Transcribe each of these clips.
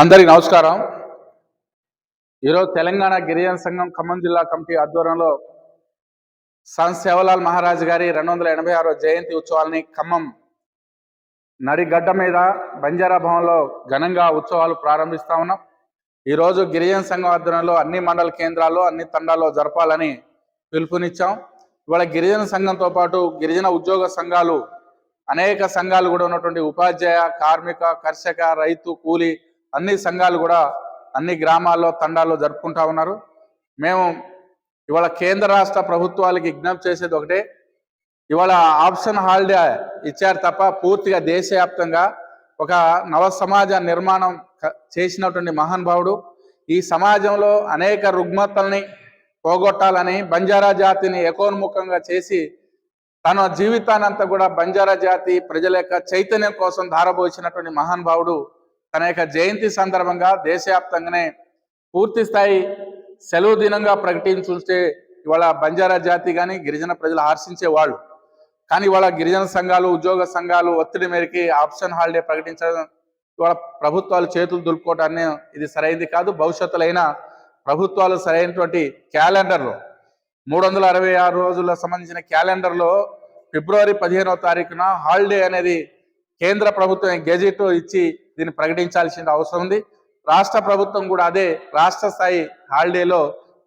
అందరికి నమస్కారం. ఈరోజు తెలంగాణ గిరిజన సంఘం ఖమ్మం జిల్లా కమిటీ ఆధ్వర్యంలో సంత్ సేవలాల్ మహారాజ్ గారి రెండు వందల ఎనభై ఆరో జయంతి ఉత్సవాలని ఖమ్మం నడిగడ్డ మీద బంజారా భవన్లో ఘనంగా ఉత్సవాలు ప్రారంభిస్తా ఉన్నాం. ఈరోజు గిరిజన సంఘం ఆధ్వర్యంలో అన్ని మండల కేంద్రాల్లో అన్ని తండాల్లో జరపాలని పిలుపునిచ్చాం. ఇవాళ గిరిజన సంఘంతో పాటు గిరిజన ఉద్యోగ సంఘాలు అనేక సంఘాలు కూడా ఉన్నటువంటి ఉపాధ్యాయ కార్మిక కర్షక రైతు కూలి అన్ని సంఘాలు కూడా అన్ని గ్రామాల్లో తండాల్లో జరుపుకుంటా ఉన్నారు. మేము ఇవాళ కేంద్ర రాష్ట్ర ప్రభుత్వాలకి విజ్ఞప్తి చేసేది ఒకటే. ఇవాళ ఆప్షన్ హాలిడే ఇచ్చారు తప్ప పూర్తిగా దేశవ్యాప్తంగా ఒక నవ సమాజ నిర్మాణం చేసినటువంటి మహానుభావుడు ఈ సమాజంలో అనేక రుగ్మతల్ని పోగొట్టాలని బంజారా జాతిని ఏకోన్ముఖంగా చేసి తన జీవితానంతా కూడా బంజారా జాతి ప్రజల యొక్క చైతన్యం కోసం ధారబోసినటువంటి మహానుభావుడు తన యొక్క జయంతి సందర్భంగా దేశవ్యాప్తంగానే పూర్తి స్థాయి సెలవు దినంగా ప్రకటించుంటే ఇవాళ బంజారా జాతి కానీ గిరిజన ప్రజలు హర్షించేవాళ్ళు కానీ ఇవాళ గిరిజన సంఘాలు ఉద్యోగ సంఘాలు ఒత్తిడి మేరకి ఆప్షన్ హాలిడే ప్రకటించడం ఇవాళ ప్రభుత్వాలు చేతులు దులుపుకోవటాన్ని ఇది సరైనది కాదు. భవిష్యత్తులైన ప్రభుత్వాలు సరైనటువంటి క్యాలెండర్లో. మూడు వందల అరవై ఆరు రోజుల సంబంధించిన క్యాలెండర్లో ఫిబ్రవరి పదిహేనవ తారీఖున హాలిడే అనేది కేంద్ర ప్రభుత్వం గెజెట్ ఇచ్చి దీన్ని ప్రకటించాల్సిన అవసరం ఉంది. రాష్ట్ర ప్రభుత్వం కూడా అదే రాష్ట్ర స్థాయి హాలిడేలో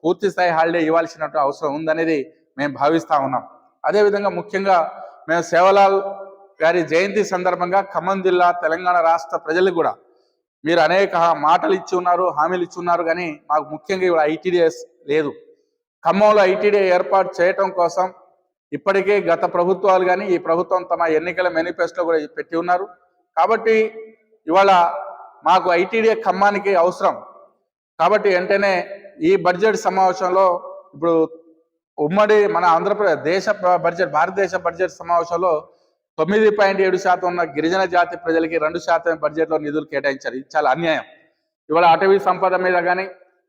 పూర్తి స్థాయి హాలిడే ఇవ్వాల్సిన అవసరం ఉందనేది మేము భావిస్తా ఉన్నాం. అదేవిధంగా ముఖ్యంగా మేము సేవలాల్ గారి జయంతి సందర్భంగా ఖమ్మం జిల్లా తెలంగాణ రాష్ట్ర ప్రజలు కూడా మీరు అనేక మాటలు ఇచ్చి ఉన్నారు హామీలు ఇచ్చి ఉన్నారు కానీ మాకు ముఖ్యంగా ఇవాళ ఐటీడీఎస్ లేదు. ఖమ్మంలో ఐటీడీ ఏర్పాటు చేయటం కోసం ఇప్పటికే గత ప్రభుత్వాలు కానీ ఈ ప్రభుత్వం తమ ఎన్నికల మేనిఫెస్టో కూడా పెట్టి ఉన్నారు. కాబట్టి ఇవాళ మాకు ఐటీడీ ఖమ్మానికి అవసరం. కాబట్టి వెంటనే ఈ బడ్జెట్ సమావేశంలో ఇప్పుడు ఉమ్మడి మన ఆంధ్రప్రదేశ్ దేశ బడ్జెట్ భారతదేశ బడ్జెట్ సమావేశంలో తొమ్మిది పాయింట్ ఏడు శాతం ఉన్న గిరిజన జాతి ప్రజలకి రెండు శాతం బడ్జెట్లో నిధులు కేటాయించారు. ఇది చాలా అన్యాయం. ఇవాళ అటవీ సంపద మీద కానీ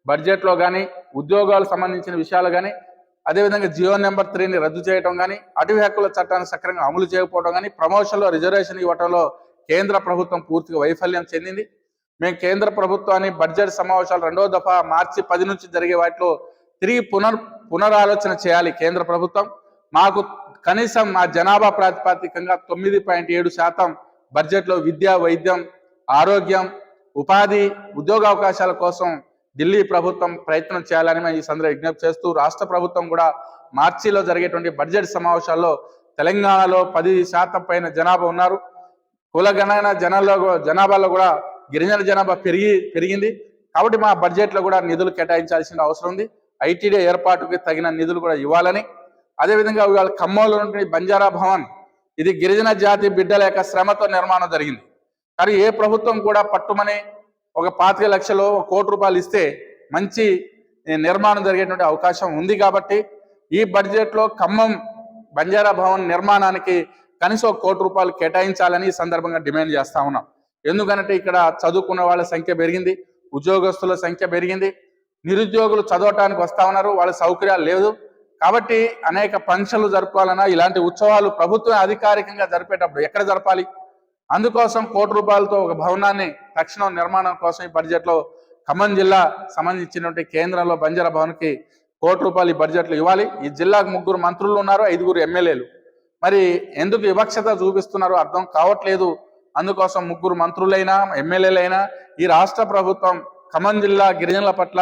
బడ్జెట్లో కానీ ఉద్యోగాలకు సంబంధించిన విషయాలు కానీ అదేవిధంగా జియో నెంబర్ త్రీని రద్దు చేయడం కానీ అటవీ హక్కుల చట్టాన్ని సక్రమంగా అమలు చేయకపోవడం కానీ ప్రమోషన్లో రిజర్వేషన్ ఇవ్వడంలో కేంద్ర ప్రభుత్వం పూర్తిగా వైఫల్యం చెందింది. మేము కేంద్ర ప్రభుత్వాన్ని బడ్జెట్ సమావేశాలు రెండో దఫా మార్చి పది నుంచి జరిగే వాటిలో తిరిగి పునర్ పునరాలోచన చేయాలి కేంద్ర ప్రభుత్వం. మాకు కనీసం మా జనాభా ప్రాతిపదికంగా తొమ్మిది పాయింట్ ఏడు శాతం బడ్జెట్లో విద్య వైద్యం ఆరోగ్యం ఉపాధి ఉద్యోగ అవకాశాల కోసం ఢిల్లీ ప్రభుత్వం ప్రయత్నం చేయాలని మేము ఈ సందర్భంగా విజ్ఞప్తి చేస్తూ రాష్ట్ర ప్రభుత్వం కూడా మార్చిలో జరిగేటువంటి బడ్జెట్ సమావేశాల్లో తెలంగాణలో పది శాతం పైన జనాభా ఉన్నారు. కులగణన జనాల్లో జనాభాలో కూడా గిరిజన జనాభా పెరిగి పెరిగింది. కాబట్టి మా బడ్జెట్లో కూడా నిధులు కేటాయించాల్సిన అవసరం ఉంది. ఐటీడీ ఏర్పాటుకి తగిన నిధులు కూడా ఇవ్వాలని. అదేవిధంగా ఇవాళ ఖమ్మంలో ఉన్నటువంటి బంజారా భవన్ ఇది గిరిజన జాతి బిడ్డల యొక్క శ్రమతో నిర్మాణం జరిగింది. కానీ ఏ ప్రభుత్వం కూడా పట్టుమని ఒక పాతిక లక్షలు ఒక కోటి రూపాయలు ఇస్తే మంచి నిర్మాణం జరిగేటువంటి అవకాశం ఉంది కాబట్టి ఈ బడ్జెట్లో ఖమ్మం బంజారా భవన్ నిర్మాణానికి కనీసం ఒక కోటి రూపాయలు కేటాయించాలని ఈ సందర్భంగా డిమాండ్ చేస్తా ఉన్నాం. ఎందుకంటే ఇక్కడ చదువుకున్న వాళ్ళ సంఖ్య పెరిగింది ఉద్యోగస్తుల సంఖ్య పెరిగింది నిరుద్యోగులు చదవటానికి వస్తా ఉన్నారు వాళ్ళ సౌకర్యాలు లేదు. కాబట్టి అనేక ఫంక్షన్లు జరుపుకోవాలన్నా ఇలాంటి ఉత్సవాలు ప్రభుత్వం అధికారికంగా జరిపేటప్పుడు ఎక్కడ జరపాలి? అందుకోసం కోటి రూపాయలతో ఒక భవనాన్ని తక్షణం నిర్మాణం కోసం ఈ బడ్జెట్లో ఖమ్మం జిల్లా సంబంధించినటువంటి కేంద్రంలో బంజారా భవన్కి కోటి రూపాయలు ఈ బడ్జెట్లో ఇవ్వాలి. ఈ జిల్లాకు ముగ్గురు మంత్రులు ఉన్నారు ఐదుగురు ఎమ్మెల్యేలు. మరి ఎందుకు వివక్షత చూపిస్తున్నారో అర్థం కావట్లేదు. అందుకోసం ముగ్గురు మంత్రులైనా ఎమ్మెల్యేలైనా ఈ రాష్ట్ర ప్రభుత్వం ఖమ్మం జిల్లా గిరిజనుల పట్ల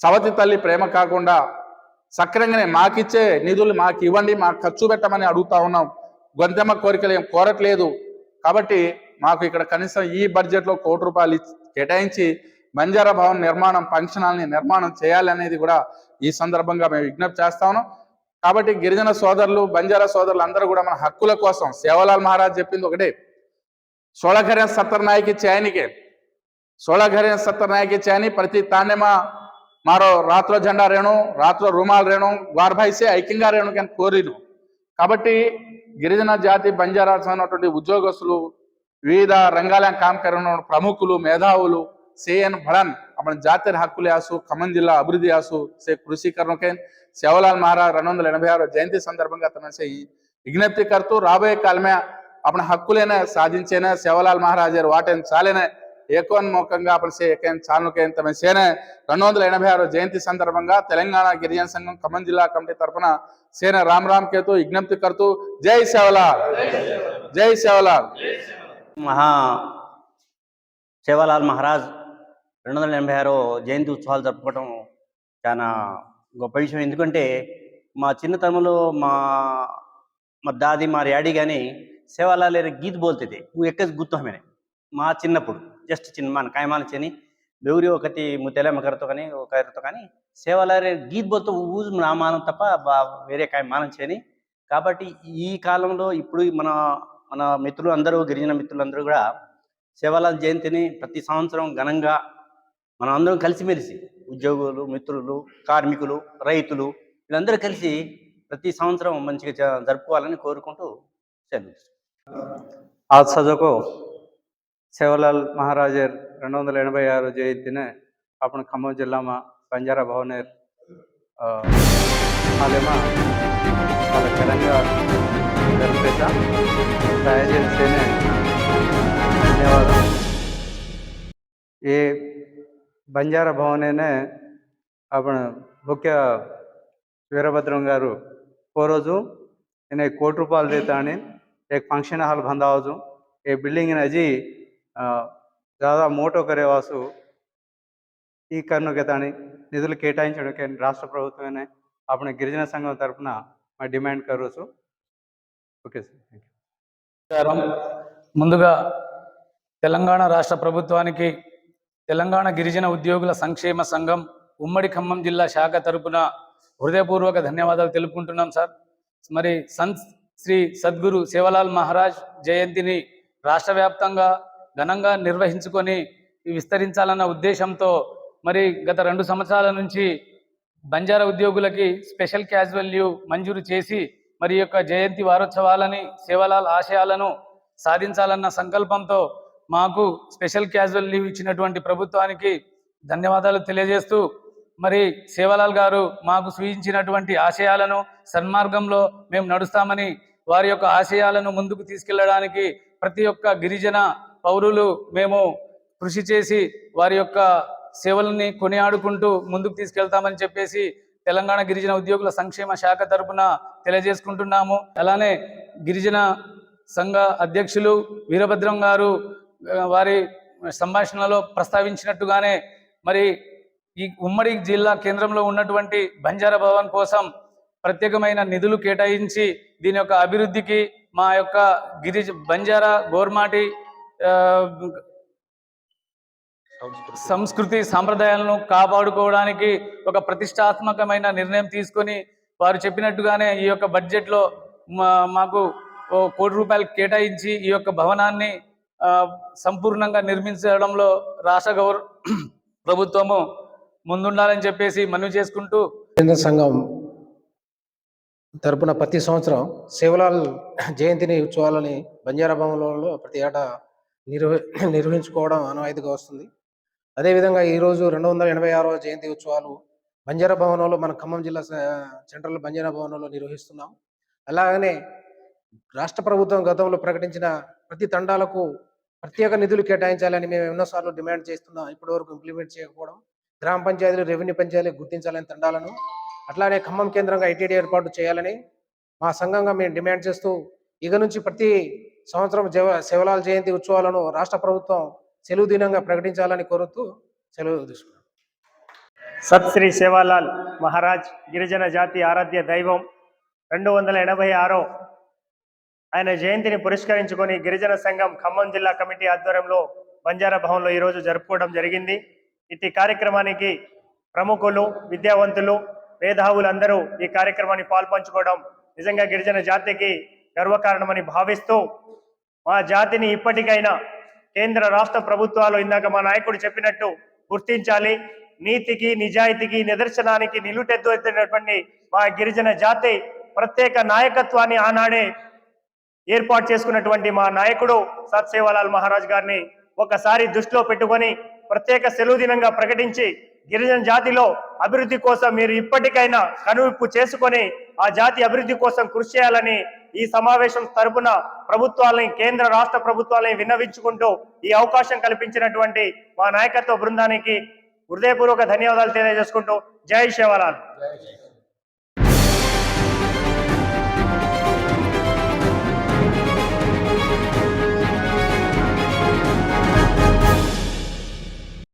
సవతి తల్లి ప్రేమ కాకుండా సక్రంగానే మాకిచ్చే నిధులు మాకు ఇవ్వండి మాకు ఖర్చు పెట్టమని అడుగుతా ఉన్నాం. గొంతెమ్మ కోరికలు ఏం కోరట్లేదు. కాబట్టి మాకు ఇక్కడ కనీసం ఈ బడ్జెట్లో కోటి రూపాయలు కేటాయించి బంజారా భవన్ నిర్మాణం ఫంక్షన్ హాల్ని నిర్మాణం చేయాలనేది కూడా ఈ సందర్భంగా మేము విజ్ఞప్తి చేస్తా ఉన్నాం. కాబట్టి గిరిజన సోదరులు బంజారా సోదరులు అందరూ కూడా మన హక్కుల కోసం సేవలాల్ మహారాజ్ చెప్పింది ఒకటే. సోళఘర్యం సత్తర్నాయకి చేయనికే. సోళఘర్యం సత్తర్నాయకి చేయని ప్రతి తాండెమా మారో రాత్రో జెండా రేణు రాత్రో రుమాల్ రేణు వార్భాయిసే ఐక్యంగా రేణు కానీ కోరిను కాబట్టి గిరిజన జాతి బంజారా అన్నటువంటి ఉద్యోగస్తులు వివిధ రంగాల కామకరణ ప్రముఖులు మేధావులు సేఎన్ భడన్ అప్పుడు జాతీయ హక్కులు యాసు ఖమ్మం జిల్లా అభివృద్ధి యాసు సే కృషికరణకే సేవలాల్ మహారాజ్ రెండు వందల ఎనభై ఆరో జయంతి సందర్భంగా తనసే విజ్ఞప్తి కర్తూ రాబోయే కాలమే అప్పుడు హక్కులైనా సాధించేనా? సేవలాల్ మహారాజారు వాటేం చాలేనా? ఏకోన్ముఖంగా అప్పుడు ఏకైన చానుకైన తమ సేన. రెండు వందల ఎనభై ఆరు జయంతి సందర్భంగా తెలంగాణ గిరిజన సంఘం ఖమ్మం జిల్లా కమిటీ తరఫున సేన రామ్ రామ్ కేతు విజ్ఞప్తి కర్తూ జై శివలాల్ జై శివలాల్ మహా శివలాల్ మహారాజ్ రెండు వందల ఎనభై ఆరో జయంతి ఉత్సవాలు జరుపుకోవటం చాలా గొప్ప విషయం. ఎందుకంటే మా చిన్నతనంలో మా మా దాది మా డాడీ కానీ సేవాలాలే గీత బోల్తుంది. నువ్వు ఎక్కడ గుర్తుమే మా చిన్నప్పుడు జస్ట్ చిన్న మన కాయమాలచని బెవరి ఒకటి ముతెలమ్మకరతో కానీ ఒకరితో కానీ సేవాలారే గీత్ బోల్తో ఊజు నా మానం తప్ప వేరే కాయమానం చేయని కాబట్టి ఈ కాలంలో ఇప్పుడు మన మన మిత్రులు అందరూ గిరిజన మిత్రులందరూ కూడా సేవాలాల్ జయంతిని ప్రతి సంవత్సరం ఘనంగా మనం అందరం కలిసిమెలిసి ఉద్యోగులు మిత్రులు కార్మికులు రైతులు వీళ్ళందరూ కలిసి ప్రతి సంవత్సరం మంచిగా జరుపుకోవాలని కోరుకుంటూ సెలవు ఆ సజకో సేవలాల్ మహారాజర్ రెండు వందల ఎనభై ఆరు జయంతిని అప్పుడు ఖమ్మం జిల్లామా బంజారా భవనర్ మాలేమా వాళ్ళ ఘనంగా జరిపేద్దాం ధన్యవాదాలు. ఏ బంజారా భవనేనే అప్పుడు ముఖ్య వీరభద్రం గారు ఓ రోజు એને కోటి రూపాయలు દેતા અને એક ફંક્શન હાલ બંધાવો ఏ బిల్డింగ్ બિલ્ડિંગને దాదాపు దాదా మోటో కరేవాసు ఈ కన్ను గతాన్ని నిధులు కేటాయించడం రాష్ట్ర ప్రభుత్వమే అప్పుడు గిరిజన సంఘం తరఫున మా డిమాండ్ కరోసు ఓకే సార్ ముందుగా తెలంగాణ రాష్ట్ర ప్రభుత్వానికి తెలంగాణ గిరిజన ఉద్యోగుల సంక్షేమ సంఘం ఉమ్మడి ఖమ్మం జిల్లా శాఖ తరపున హృదయపూర్వక ధన్యవాదాలు తెలుపుకుంటున్నాం సార్. మరి సంత్ శ్రీ సద్గురు సేవలాల్ మహారాజ్ జయంతిని రాష్ట్ర వ్యాప్తంగా ఘనంగా నిర్వహించుకొని విస్తరించాలన్న ఉద్దేశంతో మరి గత రెండు సంవత్సరాల నుంచి బంజారా ఉద్యోగులకి స్పెషల్ క్యాజువల్ లీవ్ మంజూరు చేసి మరి యొక్క జయంతి వారోత్సవాలని సేవలాల్ ఆశయాలను సాధించాలన్న సంకల్పంతో మాకు స్పెషల్ క్యాజువల్ లీవ్ ఇచ్చినటువంటి ప్రభుత్వానికి ధన్యవాదాలు తెలియజేస్తూ మరి సేవలాల్ గారు మాకు సూచించినటువంటి ఆశయాలను సన్మార్గంలో మేము నడుస్తామని వారి యొక్క ఆశయాలను ముందుకు తీసుకెళ్ళడానికి ప్రతి ఒక్క గిరిజన పౌరులు మేము కృషి చేసి వారి యొక్క సేవలని కొనియాడుకుంటూ ముందుకు తీసుకెళ్తామని చెప్పేసి తెలంగాణ గిరిజన ఉద్యోగుల సంక్షేమ శాఖ తరఫున తెలియజేసుకుంటున్నాము. అలానే గిరిజన సంఘ అధ్యక్షులు వీరభద్రం గారు వారి సంభాషణలో ప్రస్తావించినట్టుగానే మరి ఈ ఉమ్మడి జిల్లా కేంద్రంలో ఉన్నటువంటి బంజారా భవన్ కోసం ప్రత్యేకమైన నిధులు కేటాయించి దీని యొక్క అభివృద్ధికి మా యొక్క గిరిజ బంజారా గోర్మాటి సంస్కృతి సాంప్రదాయాలను కాపాడుకోవడానికి ఒక ప్రతిష్టాత్మకమైన నిర్ణయం తీసుకొని వారు చెప్పినట్టుగానే ఈ యొక్క బడ్జెట్లో మా- మాకు కోటి రూపాయలు కేటాయించి ఈ యొక్క భవనాన్ని సంపూర్ణంగా నిర్మించడంలో రాష్ట్ర గౌర ప్రభుత్వము ముందుండాలని చెప్పేసి మనవి చేసుకుంటూ కేంద్ర సంఘం తరపున ప్రతి సంవత్సరం శివలాల్ జయంతిని ఉత్సవాలని బంజారా భవనంలో ప్రతి ఏటా నిర్వ నిర్వహించుకోవడం ఆనవాయితీగా వస్తుంది. అదేవిధంగా ఈరోజు రెండు వందల ఎనభై ఆరవ జయంతి ఉత్సవాలు బంజారా భవనంలో మన ఖమ్మం జిల్లా సెంట్రల్ బంజారా భవనంలో నిర్వహిస్తున్నాం. అలాగనే రాష్ట్ర ప్రభుత్వం గతంలో ప్రకటించిన ప్రతి తండాలకు ప్రత్యేక నిధులు కేటాయించాలని మేము ఎన్నోసార్లు డిమాండ్ చేస్తున్నాం. ఇప్పటివరకు ఇంప్లిమెంట్ చేయకపోవడం గ్రామ పంచాయతీలు రెవెన్యూ పంచాయతీలు గుర్తించాలని తండాలను అట్లానే ఖమ్మం కేంద్రంగా ఐటీడీ ఏర్పాటు చేయాలని మా సంఘంగా మేము డిమాండ్ చేస్తూ ఇక నుంచి ప్రతి సంవత్సరం జవ శివలాల్ జయంతి ఉత్సవాలను రాష్ట్ర ప్రభుత్వం సెలవు దినంగా ప్రకటించాలని కోరుతూ సెలవు తీసుకున్నాను సత్ శ్రీ సేవాలాల్ మహారాజ్ గిరిజన జాతి ఆరాధ్య దైవం రెండు వందల ఎనభై ఆరో ఆయన జయంతిని పురస్కరించుకొని గిరిజన సంఘం ఖమ్మం జిల్లా కమిటీ ఆధ్వర్యంలో బంజారా భవన్లో ఈరోజు జరుపుకోవడం జరిగింది. ఇట్టి కార్యక్రమానికి ప్రముఖులు విద్యావంతులు మేధావులందరూ ఈ కార్యక్రమాన్ని పాల్పంచుకోవడం నిజంగా గిరిజన జాతికి గర్వకారణమని భావిస్తూ మా జాతిని ఇప్పటికైనా కేంద్ర రాష్ట్ర ప్రభుత్వాలు ఇందాక మా నాయకుడు చెప్పినట్టు గుర్తించాలి. నీతికి నిజాయితీకి నిదర్శనానికి నిలుటెద్దుతున్నటువంటి మా గిరిజన జాతి ప్రత్యేక నాయకత్వాన్ని ఆనాడే ఏర్పాటు చేసుకున్నటువంటి మా నాయకుడు సత్సేవాలాల్ మహారాజ్ గారిని ఒకసారి దృష్టిలో పెట్టుకొని ప్రత్యేక సెలవు దినంగా ప్రకటించి గిరిజన జాతిలో అభివృద్ధి కోసం మీరు ఇప్పటికైనా కనువిప్పు చేసుకొని ఆ జాతి అభివృద్ధి కోసం కృషి చేయాలని ఈ సమావేశం తరపున ప్రభుత్వాలని కేంద్ర రాష్ట్ర ప్రభుత్వాలని విన్నవించుకుంటూ ఈ అవకాశం కల్పించినటువంటి మా నాయకత్వ బృందానికి హృదయపూర్వక ధన్యవాదాలు తెలియజేసుకుంటూ జై శివలాల్